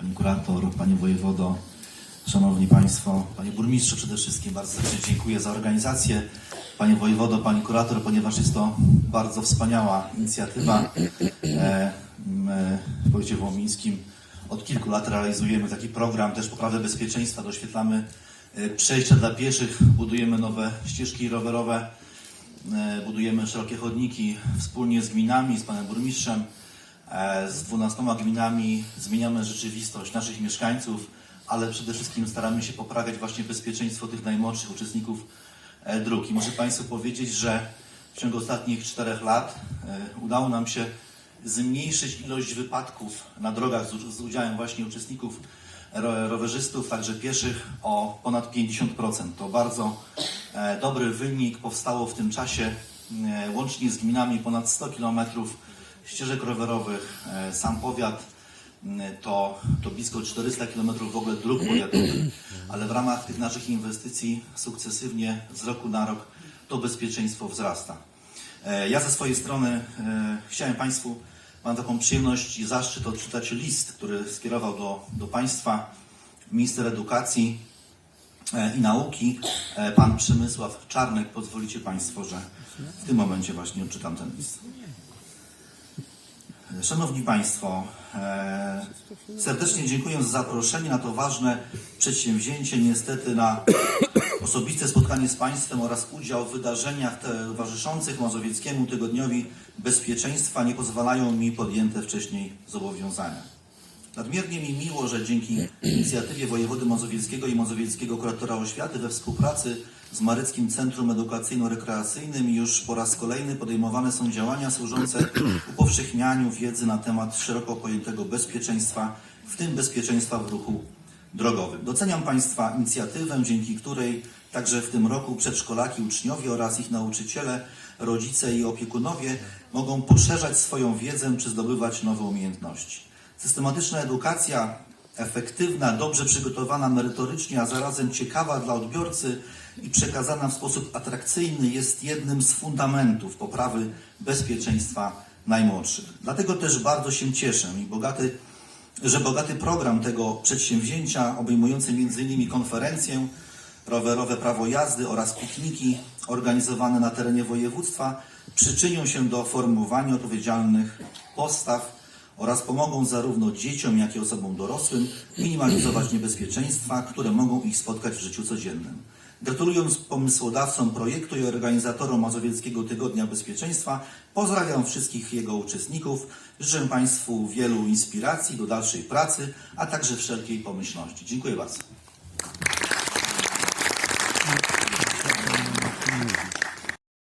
Pani kurator, Panie wojewodo, Szanowni Państwo, Panie burmistrzu przede wszystkim bardzo serdecznie dziękuję za organizację. Panie wojewodo, Pani kurator, ponieważ jest to bardzo wspaniała inicjatywa. E, my w powiecie wołomińskim od kilku lat realizujemy taki program też poprawy bezpieczeństwa, doświetlamy e, przejścia dla pieszych, budujemy nowe ścieżki rowerowe, e, budujemy szerokie chodniki wspólnie z gminami, z Panem Burmistrzem. E, Z 12 gminami zmieniamy rzeczywistość naszych mieszkańców, ale przede wszystkim staramy się poprawiać właśnie bezpieczeństwo tych najmłodszych uczestników e, dróg. I muszę Państwu powiedzieć, że w ciągu ostatnich czterech lat e, udało nam się zmniejszyć ilość wypadków na drogach z, udziałem właśnie uczestników ro, rowerzystów, także pieszych o ponad 50%. To bardzo dobry wynik. Powstało w tym czasie łącznie z gminami ponad 100 kilometrów ścieżek rowerowych, e, sam powiat m, to, to blisko 400 km w ogóle dróg powiatowych, ale w ramach tych naszych inwestycji sukcesywnie z roku na rok to bezpieczeństwo wzrasta. E, Ja ze swojej strony e, chciałem Państwu, mam taką przyjemność i zaszczyt odczytać list, który skierował do, do Państwa minister edukacji e, i nauki, e, pan Przemysław Czarnek. Pozwolicie Państwo, że w tym momencie właśnie odczytam ten list. Szanowni Państwo, e, serdecznie dziękuję za zaproszenie na to ważne przedsięwzięcie. Niestety na osobiste spotkanie z Państwem oraz udział w wydarzeniach towarzyszących Mazowieckiemu Tygodniowi Bezpieczeństwa nie pozwalają mi podjęte wcześniej zobowiązania. Nadmiernie mi miło, że dzięki inicjatywie wojewody mazowieckiego i mazowieckiego kuratora oświaty we współpracy z Mareckim Centrum Edukacyjno-Rekreacyjnym już po raz kolejny podejmowane są działania służące upowszechnianiu wiedzy na temat szeroko pojętego bezpieczeństwa, w tym bezpieczeństwa w ruchu drogowym. Doceniam Państwa inicjatywę, dzięki której także w tym roku przedszkolaki, uczniowie oraz ich nauczyciele, rodzice i opiekunowie mogą poszerzać swoją wiedzę czy zdobywać nowe umiejętności. Systematyczna edukacja, efektywna, dobrze przygotowana merytorycznie, a zarazem ciekawa dla odbiorcy i przekazana w sposób atrakcyjny jest jednym z fundamentów poprawy bezpieczeństwa najmłodszych. Dlatego też bardzo się cieszę i bogaty, że bogaty program tego przedsięwzięcia obejmujący m.in. konferencję, rowerowe prawo jazdy oraz pikniki organizowane na terenie województwa przyczynią się do formułowania odpowiedzialnych postaw oraz pomogą zarówno dzieciom, jak i osobom dorosłym minimalizować niebezpieczeństwa, które mogą ich spotkać w życiu codziennym. Gratulując pomysłodawcom projektu i organizatorom Mazowieckiego Tygodnia Bezpieczeństwa, pozdrawiam wszystkich jego uczestników, życzę Państwu wielu inspiracji do dalszej pracy, a także wszelkiej pomyślności. Dziękuję bardzo.